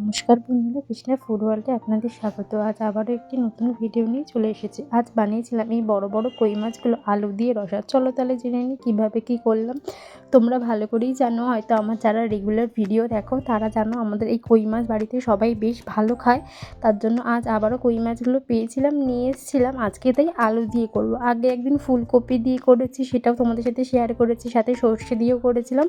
নমস্কার বন্ধুরা, কৃষ্ণের ফুড ওয়ার্ল্ডে আপনাদের স্বাগত। আজ আবারও একটি নতুন ভিডিও নিয়ে চলে এসেছি। আজ বানিয়েছিলাম এই বড় বড় কই মাছগুলো, আলু দিয়ে রসা। চলো তাহলে জেনে নিই কীভাবে কী করলাম। তোমরা ভালো করেই জানো, হয়তো আমার যারা রেগুলার ভিডিও দেখো, তারা জানো আমাদের এই কই মাছ বাড়িতে সবাই বেশ ভালো খায়। তার জন্য আজ আবারও কই মাছগুলো পেয়েছিলাম, নিয়ে এসেছিলাম। আজকে তাই আলু দিয়ে করব। আগে একদিন ফুলকপি দিয়ে করেছি, সেটাও তোমাদের সাথে শেয়ার করেছি, সাথে সর্ষে দিয়েও করেছিলাম।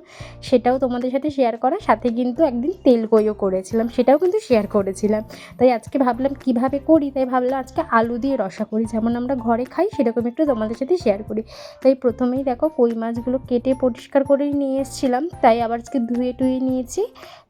সেটাও তোমাদের সাথে শেয়ার করা, সাথে কিন্তু একদিন তেল কইও করেছিলাম, সেটাও কিন্তু শেয়ার করেছিলাম। তাই আজকে ভাবলাম কীভাবে করি? তাই ভাবলাম আজকে আলু দিয়ে রসা করি। যেমন আমরা ঘরে খাই, সেরকম একটু তোমাদের সাথে শেয়ার করি। তাই প্রথমেই দেখো কই মাছগুলো কেটে পরিষ্কার করে নিয়ে এসেছিলাম, তাই আবার আজকে ধুয়ে টুয়ে নিয়েছি।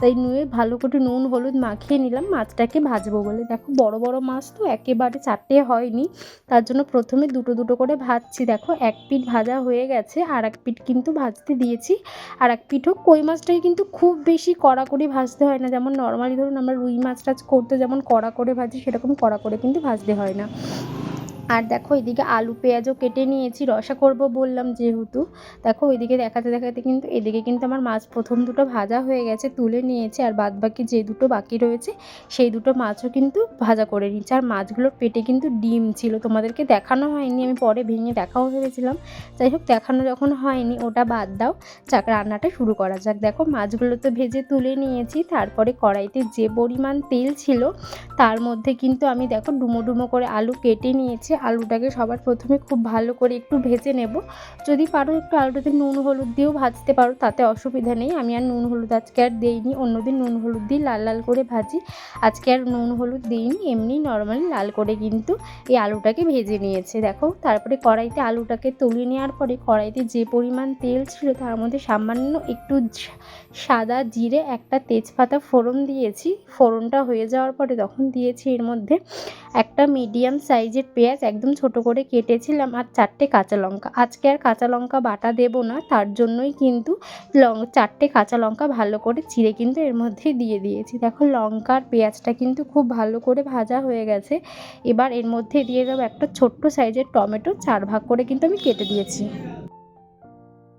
তাই নুয়ে ভালো করে নুন, হলুদ মাখিয়ে নিলাম, মাছটাকে ভাজবো বলে। দেখো বড় বড় মাছ তো একেবারে চারটে হয়নি, তার জন্য প্রথমে দুটো দুটো করে ভাজছি। দেখো এক পিঠ ভাজা হয়ে গেছে, আর এক পিঠ কিন্তু ভাজতে দিয়েছি। আর এক পিঠ হোক, কই মাছটাকে কিন্তু খুব বেশি কড়া করে ভাজতে হয় না। যেমন নর্মালি ধরুন আমরা রুই মাছ টাছ করতে যেমন কড়া করে ভাজি, সেরকম কড়া করে কিন্তু ভাজতে হয় না। আর দেখো এদিকে আলু, পেঁয়াজও কেটে নিয়েছি, রসা করব বললাম যেহেতু। দেখো ওইদিকে দেখাতে দেখাতে কিন্তু, এদিকে কিন্তু আমার মাছ প্রথম দুটো ভাজা হয়ে গেছে, তুলে নিয়েছি আর বাদ বাকি যে দুটো বাকি রয়েছে, সেই দুটো মাছও কিন্তু ভাজা করে নিচ্ছি। আর মাছগুলোর পেটে কিন্তু ডিম ছিল, তোমাদেরকে দেখানো হয়নি, আমি পরে ভেঙে দেখাও ভেবেছিলাম। যাই হোক, দেখানো যখন হয়নি, ওটা বাদ দাও চাক রান্নাটা শুরু করা যাক। দেখো মাছগুলো তো ভেজে তুলে নিয়েছি, তারপরে কড়াইতে যে পরিমাণ তেল ছিল, তার মধ্যে কিন্তু আমি দেখো ডুমো ডুমো করে আলু কেটে নিয়েছি আলুটাকে সবার প্রথমে খুব ভালো করে একটু ভেজে নেব। যদি পারো একটু আলুটাতে নুন হলুদ দিয়েও ভাজতে পারো, তাতে অসুবিধা নেই। আমি আর নুন হলুদ আজকে আর দিইনি, অন্যদিন নুন হলুদ দিয়ে লাল লাল করে ভাজি। আজকে আর নুন হলুদ দিইনি, এমনি নর্মালি লাল করে কিন্তু এই আলুটাকে ভেজে নিয়েছে। দেখো, তারপরে কড়াইতে আলুটাকে তুলে নেওয়ার পরে কড়াইতে যে পরিমাণ তেল ছিল তার মধ্যে সামান্য একটু সাদা জিরে, একটা তেজপাতা ফোড়ন দিয়েছি। ফোড়নটা হয়ে যাওয়ার পরে তখন দিয়েছি এর মধ্যে একটা মিডিয়াম সাইজের পেঁয়াজ একদম ছোট করে কেটেছিলাম আর চারটে কাঁচা লঙ্কা। আজকে আর কাঁচা লঙ্কা বাটা দেব না, তার জন্যই কিন্তু লং, চারটে কাঁচা লঙ্কা ভালো করে চিড়ে কিন্তু এর মধ্যে দিয়ে দিয়েছি। দেখো লঙ্কার পেঁয়াজটা কিন্তু খুব ভালো করে ভাজা হয়ে গেছে। এবার এর মধ্যে দিয়ে দেবো একটা ছোট্ট সাইজের টমেটো, চার ভাগ করে কিন্তু আমি কেটে দিয়েছি।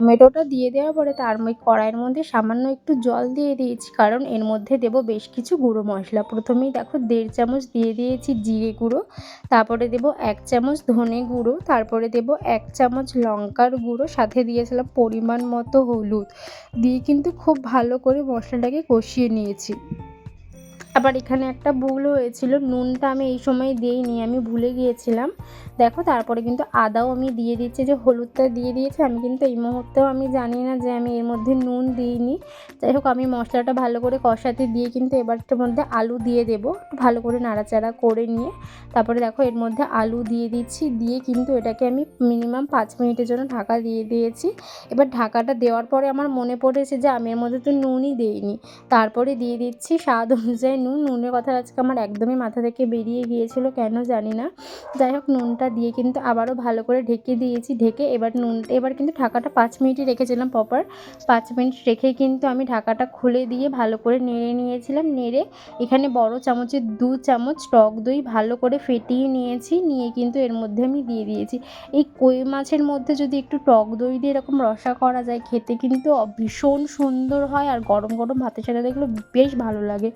টমেটোটা দিয়ে দেওয়ার পরে তার কড়াইয়ের মধ্যে সামান্য একটু জল দিয়ে দিয়েছি। কারণ এর মধ্যে দেবো বেশ কিছু গুঁড়ো মশলা। প্রথমেই দেখো দেড় চামচ দিয়ে দিয়েছি জিরে গুঁড়ো। তারপরে দেবো এক চামচ ধনে গুঁড়ো। তারপরে দেবো এক চামচ লঙ্কার গুঁড়ো। সাথে দিয়েছিলাম পরিমাণ মতো হলুদ। দিয়ে কিন্তু খুব ভালো করে মশলাটাকে কষিয়ে নিয়েছি। আবার এখানে একটা ভুল হয়েছিল, নুনটা আমি এই সময় দিইনি, আমি ভুলে গিয়েছিলাম। দেখো, তারপরে কিন্তু আদাও আমি দিয়ে দিচ্ছি যে হলুদটা দিয়ে দিয়েছি, আমি কিন্তু এই মুহূর্তেও আমি জানি না যে আমি এর মধ্যে নুন দিইনি। যাই হোক, আমি মশলাটা ভালো করে কষাতে দিয়ে কিন্তু এবারটার মধ্যে আলু দিয়ে দেবো, ভালো করে নাড়াচাড়া করে নিয়ে। তারপরে দেখো, এর মধ্যে আলু দিয়ে দিচ্ছি, দিয়ে কিন্তু এটাকে আমি মিনিমাম পাঁচ মিনিটের জন্য ঢাকা দিয়ে দিয়েছি। এবার ঢাকাটা দেওয়ার পরে আমার মনে পড়েছে যে আমি এর মধ্যে তো নুনই দিইনি। তারপরে দিয়ে দিচ্ছি স্বাদ অনুযায়ী নুন, নুনের কথা আজকে আমার একদমই মাথা থেকে বেরিয়ে গিয়েছিল, কেন জানি না। যাই হোক, নুনটা দিয়ে কিন্তু আবারও ভালো করে ঢেকে দিয়েছি, ঢেকে এবার নুন, এবার কিন্তু ঢাকাটা পাঁচ মিনিটই রেখেছিলাম প্রপার পাঁচ মিনিট রেখে কিন্তু আমি ঢাকাটা খুলে দিয়ে ভালো করে নেড়ে নিয়েছিলাম, নেড়ে এখানে বড় চামচের দু চামচ টক দই ভালো করে ফেটিয়ে নিয়েছি, নিয়ে কিন্তু এর মধ্যে আমি দিয়ে দিয়েছি। এই কই মাছের মধ্যে যদি একটু টক দই দিয়ে এরকম রসা করা যায়, খেতে কিন্তু ভীষণ সুন্দর হয় আর গরম গরম ভাতের সাথে দেখলে বেশ ভালো লাগে।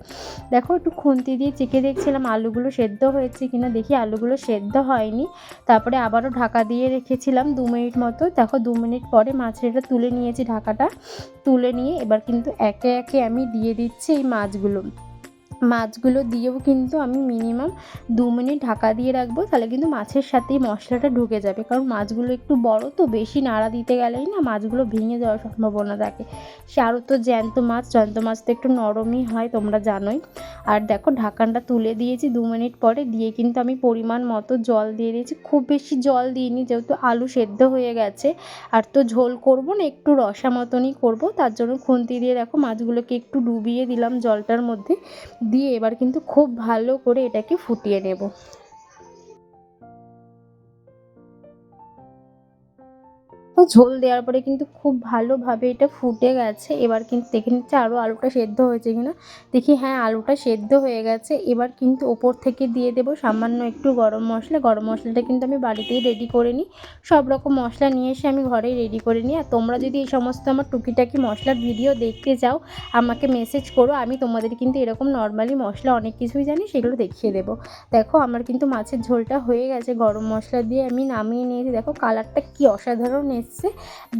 দেখো একটু খুন্তি দিয়ে চেখে দেখছিলাম আলুগুলো সেদ্ধ হয়েছে কিনা, দেখি আলুগুলো সেদ্ধ হয়নি। তারপরে আবারও ঢাকা দিয়ে রেখেছিলাম দু মিনিট মতো। দেখো দু মিনিট পরে মাছের এটা তুলে নিয়েছি ঢাকাটা। তুলে নিয়ে এবার কিন্তু একে একে আমি দিয়ে দিচ্ছি এই মাছগুলো। মাছগুলো দিয়েও কিন্তু আমি মিনিমাম দু মিনিট ঢাকা দিয়ে রাখব। তাহলে কিন্তু মাছের সাথেই মশলাটা ঢুকে যাবে। কারণ মাছগুলো একটু বড় তো, বেশি নাড়া দিতে গেলেই না মাছগুলো ভেঙে যাওয়ার সম্ভাবনা থাকে। সে আরও তো জ্যান্ত মাছ জ্যান্ত মাছ তো একটু নরমই হয়, তোমরা জানোই। আর দেখো, ঢাকানটা তুলে দিয়েছি দু মিনিট পরে। দিয়ে কিন্তু আমি পরিমাণ মতো জল দিয়ে দিয়েছি। খুব বেশি জল দিইনি, যেহেতু আলু সেদ্ধ হয়ে গেছে। আর তো ঝোল করব না, একটু রসা মতনই করব। তার জন্য খুন্তি দিয়ে দেখো, মাছগুলোকে একটু ডুবিয়ে দিলাম জলটার মধ্যে। দিয়ে এবার কিন্তু খুব ভালো করে এটাকে ফুটিয়ে নেব। তো ঝোল দেওয়ার পরে কিন্তু খুব ভালোভাবে এটা ফুটে গেছে। এবার কিন্তু দেখে নিচ্ছে আরও আলুটা সেদ্ধ হয়েছে কিনা। দেখি হ্যাঁ আলুটা সেদ্ধ হয়ে গেছে। এবার কিন্তু ওপর থেকে দিয়ে দেবো সামান্য একটু গরম মশলা। গরম মশলাটা কিন্তু আমি বাড়িতেই রেডি করে নিই। সব রকম মশলা নিয়ে এসে আমি ঘরেই রেডি করে নিই। আর তোমরা যদি এই সমস্ত আমার টুকিটাকি মশলার ভিডিও দেখতে চাও, আমাকে মেসেজ করো। আমি তোমাদের কিন্তু এরকম নর্মালি মশলা অনেক কিছুই জানি, সেগুলো দেখিয়ে দেবো। দেখো, আমার কিন্তু মাছের ঝোলটা হয়ে গেছে। গরম মশলা দিয়ে আমি নামিয়ে নিয়েছি। দেখো কালারটা কি অসাধারণ এসছে।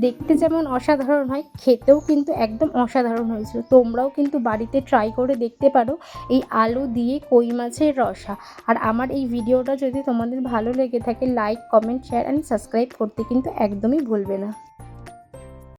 দেখতে যেমন অসাধারণ হয়, খেতেও কিন্তু একদম অসাধারণ হয়েছিল। তোমরাও কিন্তু বাড়িতে ট্রাই করে দেখতে পারো এই আলু দিয়ে কই মাছের রসা। আর আমার এই ভিডিওটা যদি তোমাদের ভালো লেগে থাকে like comment share and subscribe করতে কিন্তু একদমই ভুলবে না।